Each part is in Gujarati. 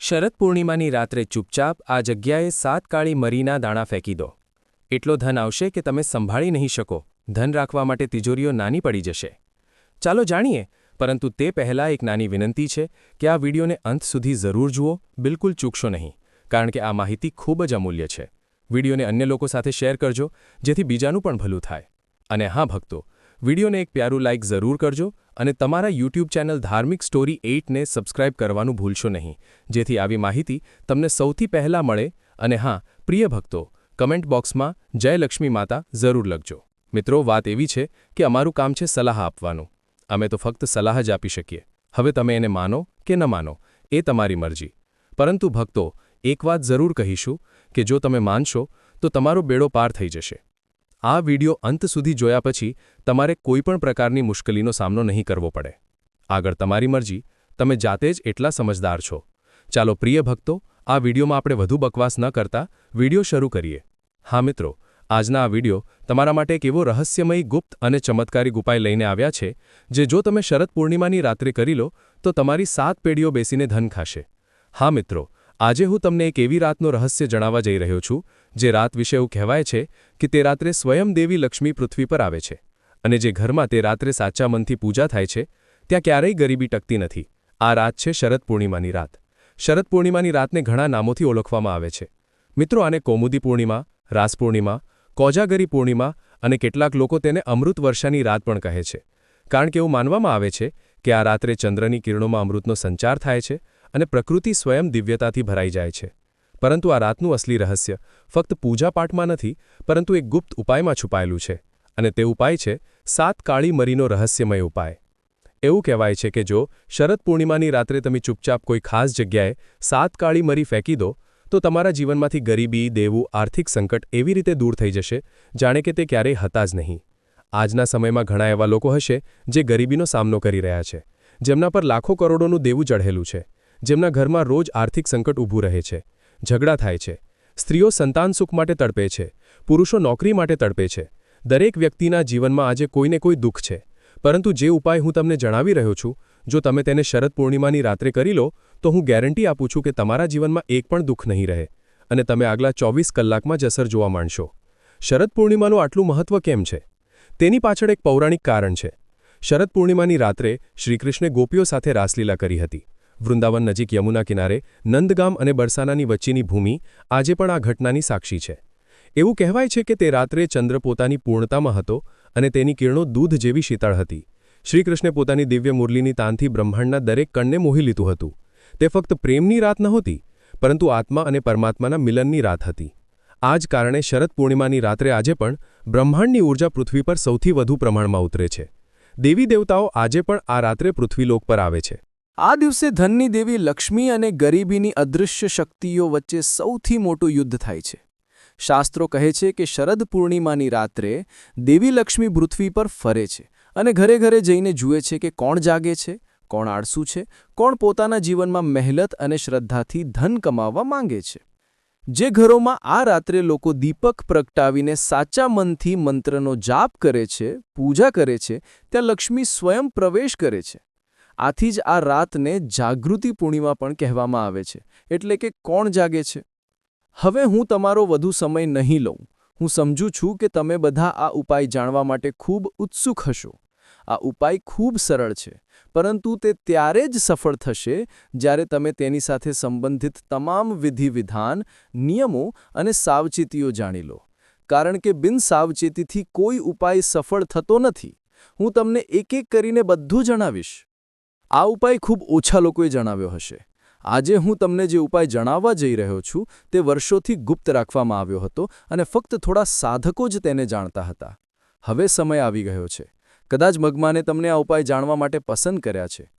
શરદ પૂર્ણિમાની રાત્રે ચૂપચાપ આ જગ્યાએ સાત કાળી મરીના દાણા ફેંકી દો. એટલો ધન આવશે કે તમે સંભાળી નહીં શકો. ધન રાખવા માટે તિજોરીઓ નાની પડી જશે. ચાલો જાણીએ, પરંતુ તે પહેલાં એક નાની વિનંતી છે કે આ વિડીયોને અંત સુધી જરૂર જુઓ, બિલકુલ ચૂકશો નહીં, કારણ કે આ માહિતી ખૂબ જ અમૂલ્ય છે. વિડીયોને અન્ય લોકો સાથે શેર કરજો, જેથી બીજાનું પણ ભલું થાય. અને હા, ભક્તો વિડીયોને એક પ્યારું લાઇક જરૂર કરજો અને તમારા યુટ્યુબ ચેનલ ધાર્મિક સ્ટોરી એઇટને સબસ્ક્રાઇબ કરવાનું ભૂલશો નહીં. જેથી આવી માહિતી તમને સૌથી પહેલાં મળે અને હા, પ્રિય ભક્તો, કમેન્ટ બોક્સમાં જય લક્ષ્મી માતા જરૂર લખજો. મિત્રો, વાત એવી છે કે અમારું કામ છે સલાહ આપવાનું. અમે તો ફક્ત સલાહ જ આપી શકીએ. હવે તમે એને માનો કે ન માનો, એ તમારી મરજી. પરંતુ ભક્તો, એક વાત જરૂર કહીશું કે જો તમે માનશો, તો તમારો બેડો પાર થઈ જશે. આ વિડિયો અંત સુધી જોયા પછી તમારે કોઈપણ પ્રકારની મુશ્કેલીનો સામનો નહીં કરવો પડે. આગળ તમારી મરજી, તમે જાતે જ એટલા સમજદાર છો. ચાલો પ્રિય ભક્તો, આ વિડિયોમાં આપણે વધુ બકવાસ ન કરતા વિડિયો શરૂ કરીએ. હા મિત્રો, આજના આ વિડિયો તમારા માટે એક એવો રહસ્યમય, ગુપ્ત અને ચમત્કારી ગુપાય લઈને આવ્યા છે, જે જો તમે શરદ પૂર્ણિમાની રાત્રે કરી લો, તો તમારી સાત પેઢીઓ બેસીને ધન ખાશે. હા મિત્રો આજે હું તમને એક એવી રાતનો રહસ્ય જણાવવા જઈ રહ્યો છું, જે રાત વિશે એવું કહેવાય છે કે તે રાત્રે સ્વયં દેવી લક્ષ્મી પૃથ્વી પર આવે છે અને જે ઘરમાં તે રાત્રે સાચા મનથી પૂજા થાય છે, ત્યાં ક્યારેય ગરીબી ટકતી નથી. આ રાત છે શરદ પૂર્ણિમાની રાત. શરદ પૂર્ણિમાની રાતને ઘણા નામોથી ઓળખવામાં આવે છે. મિત્રો, આને કૌમુદી પૂર્ણિમા, રાસ પૂર્ણિમા, કોજાગરી પૂર્ણિમા અને કેટલાક લોકો તેને અમૃત વર્ષાની રાત પણ કહે છે. કારણ કે એવું માનવામાં આવે છે કે આ રાત્રે ચંદ્રની કિરણોમાં અમૃતનો સંચાર થાય છે અને પ્રકૃતિ સ્વયં દિવ્યતાથી ભરાઈ જાય છે. પરંતુ આ રાતનું અસલી રહસ્ય ફક્ત પૂજાપાઠમાં નથી, પરંતુ એક ગુપ્ત ઉપાયમાં છુપાયેલું છે. અને તે ઉપાય છે, સાત કાળી મરીનો રહસ્યમય ઉપાય. એવું કહેવાય છે કે જો શરદ પૂર્ણિમાની રાત્રે તમે ચૂપચાપ કોઈ ખાસ જગ્યાએ સાત કાળી મરી ફેંકી દો, તો તમારા જીવનમાંથી ગરીબી, દેવું, આર્થિક સંકટ એવી રીતે દૂર થઈ જશે, જાણે કે તે ક્યારેય હતા જ નહીં. આજના સમયમાં ઘણા એવા લોકો હશે, જે ગરીબીનો સામનો કરી રહ્યા છે, જેમના પર લાખો કરોડોનું દેવું ચઢેલું છે. જેમના ઘરમાં રોજ આર્થિક સંકટ ઊભું રહે છે. ઝઘડા થાય છે. સ્ત્રીઓ સંતાન સુખ માટે તડપે છે. પુરુષો નોકરી માટે તડપે છે. દરેક વ્યક્તિના જીવનમાં આજે કોઈને કોઈ દુઃખ છે. પરંતુ જે ઉપાય હું તમને જણાવી રહ્યો છું, જો તમે તેને શરદ પૂર્ણિમાની રાત્રે કરી લો, તો હું ગેરંટી આપું છું કે તમારા જીવનમાં એક પણ દુઃખ નહીં રહે. અને તમે આગલા ચોવીસ કલાકમાં જ અસર જોવા માંડશો. શરદ પૂર્ણિમાનું આટલું મહત્વ કેમ છે? તેની પાછળ એક પૌરાણિક કારણ છે. શરદ પૂર્ણિમાની રાત્રે શ્રીકૃષ્ણે ગોપીઓ સાથે રાસલીલા કરી હતી. વૃંદાવન નજીક યમુના કિનારે નંદગામ અને બરસાનાની વચ્ચેની ભૂમિ આજે પણ આ ઘટનાની સાક્ષી છે. એવું કહેવાય છે કે તે રાત્રે ચંદ્ર પોતાની પૂર્ણતામાં હતો અને તેની કિરણો દૂધ જેવી શીતળ હતી. શ્રીકૃષ્ણે પોતાની દિવ્ય મુરલીની તાનથી બ્રહ્માંડના દરેક કણને મોહી લીધું હતું. તે ફક્ત પ્રેમની રાત નહોતી, પરંતુ આત્મા અને પરમાત્માના મિલનની રાત હતી. આ જ કારણે શરદ પૂર્ણિમાની રાત્રે આજે પણ બ્રહ્માંડની ઊર્જા પૃથ્વી પર સૌથી વધુ પ્રમાણમાં ઉતરે છે. દેવી દેવતાઓ આજે પણ આ રાત્રે પૃથ્વીલોક પર આવે છે. આ દિવસે ધનની દેવી લક્ષ્મી અને ગરીબીની અદૃશ્ય શક્તિઓ વચ્ચે સૌથી મોટું યુદ્ધ થાય છે. શાસ્ત્રો કહે છે કે શરદ પૂર્ણિમાની રાત્રે દેવી લક્ષ્મી પૃથ્વી પર ફરે છે અને ઘરે ઘરે જઈને જુએ છે કે કોણ જાગે છે, કોણ આળસુ છે, કોણ પોતાના જીવનમાં મહેલત અને શ્રદ્ધાથી ધન કમાવવા માંગે છે. જે ઘરોમાં આ રાત્રે લોકો દીપક પ્રગટાવીને સાચા મનથી મંત્રનો જાપ કરે છે, પૂજા કરે છે, ત્યાં લક્ષ્મી સ્વયં પ્રવેશ કરે છે. આથી જ આ રાતને જાગૃતિ પૂર્ણિમા પણ કહેવામાં આવે છે. એટલે કે કોણ જાગે છે? હવે હું તમારો વધુ સમય નહીં લઉં. હું સમજું છું કે તમે બધા આ ઉપાય જાણવા માટે ખૂબ ઉત્સુક હશો. આ ઉપાય ખૂબ સરળ છે. પરંતુ તે ત્યારે જ સફળ થશે જ્યારે તમે તેની સાથે સંબંધિત તમામ વિધિ વિધાન, નિયમો અને સાવચેતીઓ જાણી લો. કારણ કે બિન સાવચેતીથી કોઈ ઉપાય સફળ થતો નથી. હું તમને એક એક કરીને બધું જણાવીશ. આ ઉપાય ખૂબ ઓછા લોકોએ જણાવ્યો હશે. આજે હું તમને જે ઉપાય જણાવવા જઈ રહ્યો છું, તે વર્ષોથી ગુપ્ત રાખવામાં આવ્યો હતો અને ફક્ત થોડા સાધકો જ તેને જાણતા હતા. હવે સમય આવી ગયો છે. કદાચ મગમાને તમને આ ઉપાય જાણવા માટે પસંદ કર્યા છે.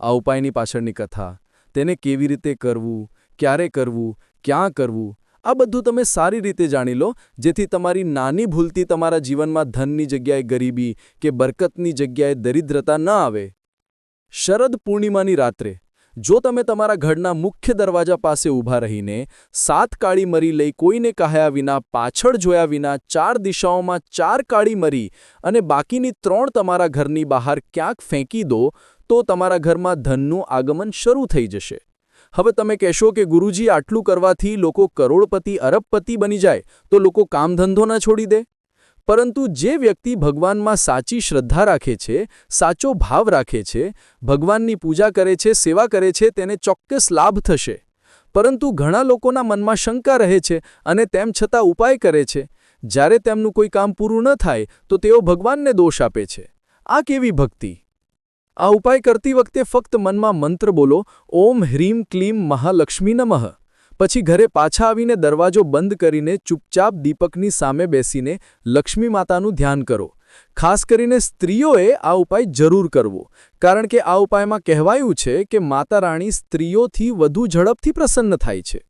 આ ઉપાયની પાછળની કથા, તેને કેવી રીતે કરવું, ક્યારે કરવું, ક્યાં કરવું, આ બધું તમે સારી રીતે જાણી લો, જેથી તમારી નાની ભૂલથી તમારા જીવનમાં ધનની જગ્યાએ ગરીબી કે બરકતની જગ્યાએ દરિદ્રતા ન આવે. શરદ પૂર્ણિમાની રાત્રે, જો તમે તમારા ઘરના મુખ્ય દરવાજા પાસે ઊભા રહીને સાત કાળી મરી લઈ કોઈને કહ્યા વિના, પાછળ જોયા વિના ચાર દિશાઓમાં ચાર કાળી મરી અને બાકીની ત્રણ તમારા ઘરની બહાર ક્યાંક ફેંકી દો, તો તમારા ઘરમાં ધનનું આગમન શરૂ થઈ જશે. હવે તમે કહેશો કે ગુરુજી, આટલું કરવાથી લોકો કરોડપતિ, અરબપતિ બની જાય, તો લોકો કામધંધો ન છોડી દે? પરંતુ જે વ્યક્તિ ભગવાનમાં સાચી શ્રદ્ધા રાખે છે, સાચો ભાવ રાખે છે, ભગવાનની પૂજા કરે છે, સેવા કરે છે, તેને ચોક્કસ લાભ થશે. પરંતુ ઘણા લોકોના મનમાં શંકા રહે છે અને તેમ છતાં ઉપાય કરે છે. જ્યારે તેમનું કોઈ કામ પૂરું ન થાય, તો તેઓ ભગવાનને દોષ આપે છે. આ કેવી ભક્તિ? આ ઉપાય કરતી વખતે ફક્ત મનમાં મંત્ર બોલો, ઓમ હ્રીમ ક્લીમ મહાલક્ષ્મી નમઃ. પછી ઘરે પાછા આવીને દરવાજો બંધ કરીને ચૂપચાપ દીપકની સામે બેસીને લક્ષ્મી માતાનું ધ્યાન કરો. ખાસ કરીને સ્ત્રીઓએ આ ઉપાય જરૂર કરવો, કારણ કે આ ઉપાયમાં કહેવાયું છે કે માતા રાણી સ્ત્રીઓથી વધુ ઝડપથી પ્રસન્ન થાય છે.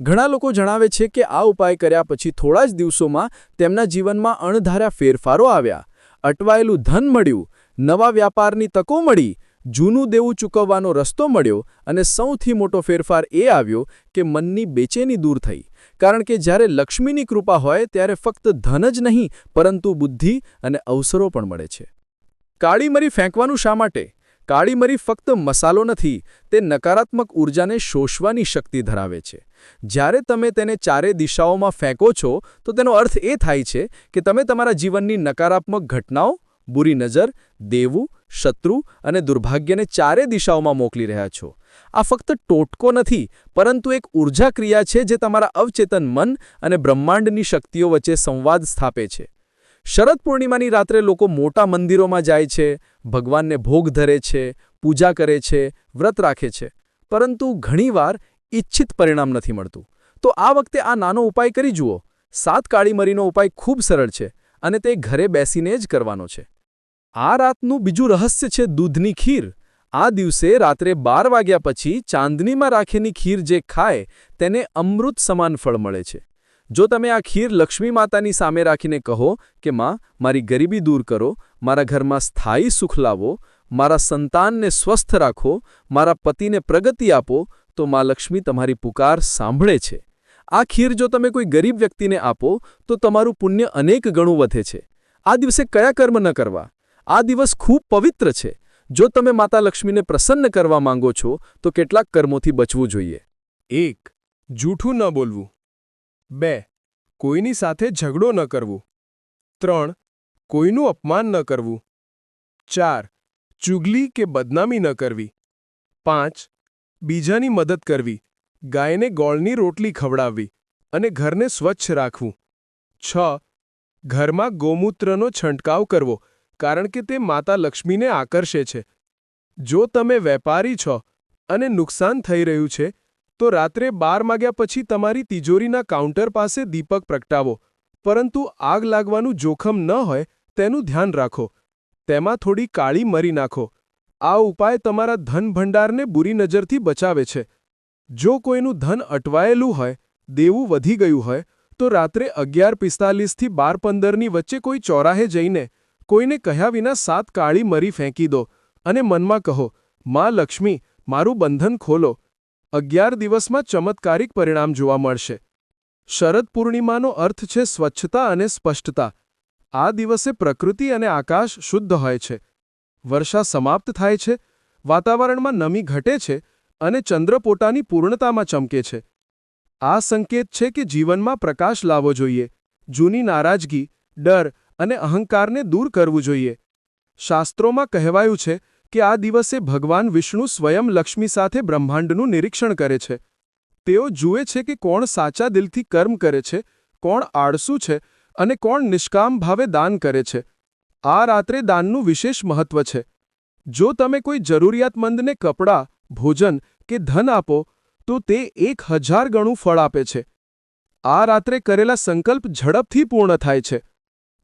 ઘણા લોકો જણાવે છે કે આ ઉપાય કર્યા પછી થોડા જ દિવસોમાં તેમના જીવનમાં અણધાર્યા ફેરફારો આવ્યા. અટવાયેલું ધન મળ્યું, નવા વ્યાપારની તકો મળી જૂનું દેવું ચૂકવવાનો રસ્તો મળ્યો અને સૌથી મોટો ફેરફાર એ આવ્યો કે મનની બેચેની દૂર થઈ. કારણ કે જ્યારે લક્ષ્મીની કૃપા હોય ત્યારે ફક્ત ધન જ નહીં, પરંતુ બુદ્ધિ અને અવસરો પણ મળે છે. કાળી મરી ફેંકવાનું શા માટે? કાળી મરી ફક્ત મસાલો નથી, તે નકારાત્મક ઊર્જાને શોષવાની શક્તિ ધરાવે છે. જ્યારે તમે તેને ચારે દિશાઓમાં ફેંકો છો, તો તેનો અર્થ એ થાય છે કે તમે તમારા જીવનની નકારાત્મક ઘટનાઓ બુરી નજર, દેવું, શત્રુ અને દુર્ભાગ્યને ચારે દિશાઓમાં મોકલી રહ્યા છો. આ ફક્ત ટોટકો નથી, પરંતુ એક ઊર્જા ક્રિયા છે જે તમારા અવચેતન મન અને બ્રહ્માંડની શક્તિઓ વચ્ચે સંવાદ સ્થાપે છે. શરદ પૂર્ણિમાની રાત્રે લોકો મોટા મંદિરોમાં જાય છે, ભગવાનને ભોગ ધરે છે, પૂજા કરે છે, વ્રત રાખે છે. પરંતુ ઘણીવાર ઇચ્છિત પરિણામ નથી મળતું. તો આ વખતે આ નાનો ઉપાય કરી જુઓ. સાત કાળી મરીનો ઉપાય ખૂબ સરળ છે અને તે ઘરે બેસીને જ કરવાનો છે. આ રાતનું બીજું રહસ્ય છે દૂધની ખીર. આ દિવસે રાત્રે બાર વાગ્યા પછી ચાંદનીમાં રાખેલી ખીર જે ખાય, તેને અમૃત સમાન ફળ મળે છે. જો તમે આ ખીર લક્ષ્મી માતાની સામે રાખીને કહો કે, માં, મારી ગરીબી દૂર કરો, મારા ઘરમાં સ્થાયી સુખ લાવો, મારા સંતાનને સ્વસ્થ રાખો, મારા પતિને પ્રગતિ આપો, તો માં લક્ષ્મી તમારી પુકાર સાંભળે છે. આ ખીર જો તમે કોઈ ગરીબ વ્યક્તિને આપો, તો તમારું પુણ્ય અનેક ગણું વધે છે. આ દિવસે કયા કર્મ ન કરવા? આ દિવસ ખૂબ પવિત્ર છે. જો તમે માતા લક્ષ્મીને પ્રસન્ન કરવા માંગો છો, તો કેટલાક કર્મોથી બચવું જોઈએ. એક, જૂઠું ન બોલવું. બે, કોઈની સાથે ઝઘડો ન કરવું. ત્રણ, કોઈનું અપમાન ન કરવું. ચાર, ચુગલી કે બદનામી ન કરવી. પાંચ, બીજાની મદદ કરવી. ગાયને ગોળની રોટલી ખવડાવવી અને ઘરને સ્વચ્છ રાખવું. છ, ઘરમાં ગોમૂત્રનો છંટકાવ કરવો. કારણ કે તે માતા લક્ષ્મીને આકર્ષે છે. જો તમે વેપારી છો અને નુકસાન થઈ રહ્યું છે, તો રાત્રે બાર માગ્યા પછી તમારી તિજોરીના કાઉન્ટર પાસે દીપક પ્રગટાવો, પરંતુ આગ લાગવાનું જોખમ ન હોય તેનું ધ્યાન રાખો. તેમાં થોડી કાળી મરી નાખો. આ ઉપાય તમારા ધન ભંડારને બુરી નજરથી બચાવે છે. જો કોઈનું ધન અટવાયેલું હોય, દેવું વધી ગયું હોય, તો રાત્રે અગિયાર પિસ્તાલીસથી બાર પંદરની વચ્ચે કોઈ ચોરાહે જઈને કોઈને કહ્યા વિના સાત કાળી મરી ફેંકી દો અને મનમાં કહો, માં લક્ષ્મી, મારું બંધન ખોલો. અગિયાર દિવસમાં ચમત્કારિક પરિણામ જોવા મળશે. શરદ પૂર્ણિમાનો અર્થ છે સ્વચ્છતા અને સ્પષ્ટતા. આ દિવસે પ્રકૃતિ અને આકાશ શુદ્ધ હોય છે. વર્ષા સમાપ્ત થાય છે, વાતાવરણમાં નમી ઘટે છે અને ચંદ્ર પોતાની પૂર્ણતામાં ચમકે છે. આ સંકેત છે કે જીવનમાં પ્રકાશ લાવવો જોઈએ. જૂની નારાજગી, ડર અને અહંકારને દૂર કરવું જોઈએ. શાસ્ત્રોમાં કહેવાયું છે કે આ દિવસે ભગવાન વિષ્ણુ સ્વયં લક્ષ્મી સાથે બ્રહ્માંડનું નિરીક્ષણ કરે છે. તેઓ જુએ છે કે કોણ સાચા દિલથી કર્મ કરે છે, કોણ આળસુ છે અને કોણ નિષ્કામ ભાવે દાન કરે છે. આ રાત્રે દાનનું વિશેષ મહત્વ છે. જો તમે કોઈ જરૂરિયાતમંદને કપડાં, ભોજન કે ધન આપો, તો તે એક હજાર ગણું ફળ આપે છે. આ રાત્રે કરેલા સંકલ્પ ઝડપથી પૂર્ણ થાય છે.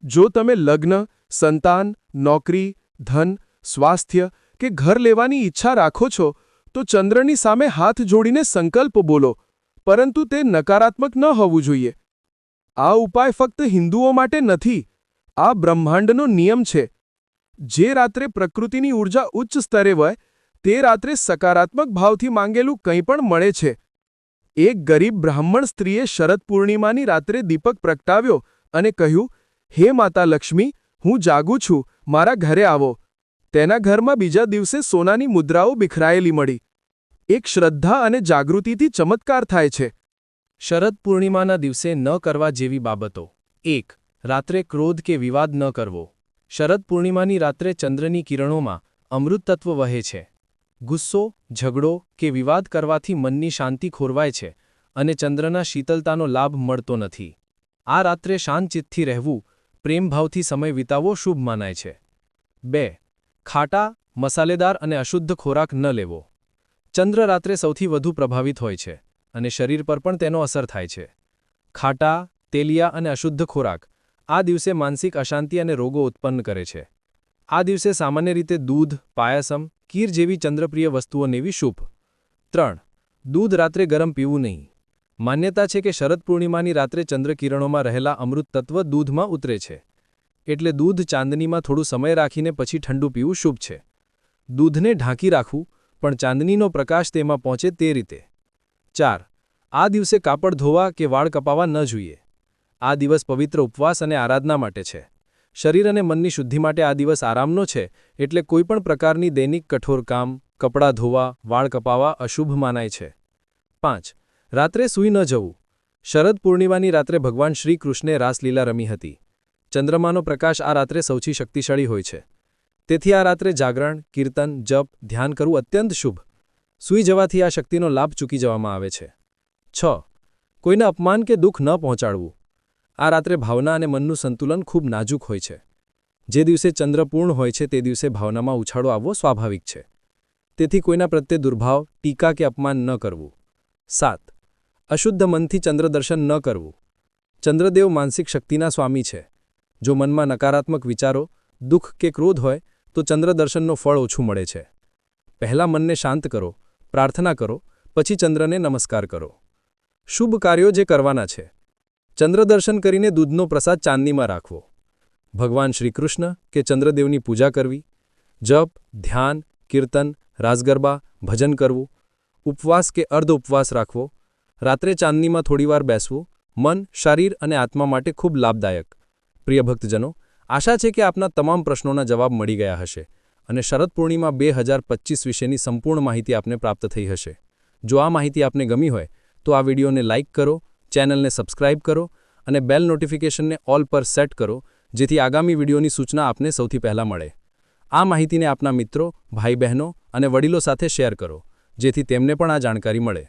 જો તમે લગ્ન, સંતાન, નોકરી, ધન, સ્વાસ્થ્ય કે ઘર લેવાની ઈચ્છા રાખો છો, તો ચંદ્રની સામે હાથ જોડીને સંકલ્પ બોલો, પરંતુ તે નકારાત્મક ન હોવું જોઈએ. આ ઉપાય ફક્ત હિન્દુઓ માટે નથી, આ બ્રહ્માંડનો નિયમ છે. જે રાત્રે પ્રકૃતિની ઊર્જા ઉચ્ચ સ્તરે હોય તે રાત્રે સકારાત્મક ભાવથી માંગેલું કંઈ પણ મળે છે. એક ગરીબ બ્રાહ્મણ સ્ત્રીએ શરદ પૂર્ણિમાની રાત્રે દીપક પ્રગટાવ્યો અને કહ્યું હે માતા લક્ષ્મી, હું જાગું છું, મારા ઘરે આવો. તેના ઘરમાં બીજા દિવસે સોનાની મુદ્રાઓ બિખરાયેલી મળી. એક શ્રદ્ધા અને જાગૃતિથી ચમત્કાર થાય છે. શરદ પૂર્ણિમાના દિવસે ન કરવા જેવી બાબતો. એક, રાત્રે ક્રોધ કે વિવાદ ન કરવો. શરદ પૂર્ણિમાની રાત્રે ચંદ્રની કિરણોમાં અમૃત વહે છે. ગુસ્સો, ઝઘડો કે વિવાદ કરવાથી મનની શાંતિ ખોરવાય છે અને ચંદ્રના શીતલતાનો લાભ મળતો નથી. આ રાત્રે શાંતચિત્તથી રહેવું પ્રેમભાવથી સમય વિતાવવો શુભ માનાય છે. બે, ખાટા, મસાલેદાર અને અશુદ્ધ ખોરાક ન લેવો. ચંદ્ર રાત્રે સૌથી વધુ પ્રભાવિત હોય છે અને શરીર પર પણ તેનો અસર થાય છે. ખાટા, તેલિયા અને અશુદ્ધ ખોરાક આ દિવસે માનસિક અશાંતિ અને રોગો ઉત્પન્ન કરે છે. આ દિવસે સામાન્ય રીતે દૂધ, પાયસમ કીર જેવી ચંદ્રપ્રિય વસ્તુઓ નેવી શુભ. ત્રણ, દૂધ રાત્રે ગરમ પીવું નહીં. માન્યતા છે કે શરદ પૂર્ણિમાની રાત્રે ચંદ્રકિરણોમાં રહેલા અમૃત તત્વ દૂધમાં ઉતરે છે. એટલે દૂધ ચાંદનીમાં થોડું સમય રાખીને પછી ઠંડુ પીવું શુભ છે. દૂધને ઢાંકી રાખવું, પણ ચાંદનીનો પ્રકાશ તેમાં પહોંચે તે રીતે. ચાર, આ દિવસે કાપડ ધોવા કે વાળ કપાવા ન જોઈએ. આ દિવસ પવિત્ર ઉપવાસ અને આરાધના માટે છે. શરીર અને મનની શુદ્ધિ માટે આ દિવસ આરામનો છે, એટલે કોઈપણ પ્રકારની દૈનિક કઠોર કામ, કપડાં ધોવા, વાળ કપાવા અશુભ માનાય છે. પાંચ રાત્રે સૂઈ ન જવું. શરદ પૂર્ણિમાની રાત્રે ભગવાન શ્રી કૃષ્ણે રાસલીલા રમી હતી. ચંદ્રમાનો પ્રકાશ આ રાત્રે સૌથી શક્તિશાળી હોય છે. તેથી આ રાત્રે જાગરણ, કીર્તન, જપ, ધ્યાન કરવું અત્યંત શુભ. સૂઈ જવાથી આ શક્તિનો લાભ ચૂકી જવામાં આવે છે. છ. કોઈને અપમાન કે દુઃખ ન પહોંચાડવું. આ રાત્રે ભાવના અને મનનું સંતુલન ખૂબ નાજુક હોય છે. જે દિવસે ચંદ્ર પૂર્ણ હોય છે તે દિવસે ભાવનામાં ઉછાળો આવવો સ્વાભાવિક છે. તેથી કોઈના પ્રત્યે દુર્ભાવ, ટીકા કે અપમાન ન કરવું. સાત. અશુદ્ધ મનથી ચંદ્રદર્શન ન કરવું. ચંદ્રદેવ માનસિક શક્તિના સ્વામી છે. જો મનમાં નકારાત્મક વિચારો, દુઃખ કે ક્રોધ હોય, તો ચંદ્રદર્શનનો ફળ ઓછું મળે છે. પહેલાં મનને શાંત કરો, પ્રાર્થના કરો, પછી ચંદ્રને નમસ્કાર કરો. શુભ કાર્યો જે કરવાના છે. ચંદ્રદર્શન કરીને દૂધનો પ્રસાદ ચાંદનીમાં રાખવો. ભગવાન શ્રીકૃષ્ણ કે ચંદ્રદેવની પૂજા કરવી. જપ, ધ્યાન, કીર્તન રાસગરબા ભજન કરવું. ઉપવાસ કે અર્ધ ઉપવાસ રાખવો. રાત્રે ચાંદનીમાં થોડીવાર બેસવું મન, શરીર અને આત્મા માટે ખૂબ લાભદાયક. પ્રિય ભક્તજનો, આશા છે કે આપના તમામ પ્રશ્નોના જવાબ મળી ગયા હશે અને શરદ પૂર્ણિમા બે હજાર પચીસ વિશેની સંપૂર્ણ માહિતી આપને પ્રાપ્ત થઈ હશે. જો આ માહિતી આપને ગમી હોય, તો આ વિડીયોને લાઇક કરો, ચેનલને સબસ્ક્રાઇબ કરો અને બેલ નોટિફિકેશનને ઓલ પર સેટ કરો, જેથી આગામી વિડીયોની સૂચના આપને સૌથી પહેલાં મળે. આ માહિતીને આપના મિત્રો, ભાઈ બહેનો અને વડીલો સાથે શેર કરો, જેથી તેમને પણ આ જાણકારી મળે.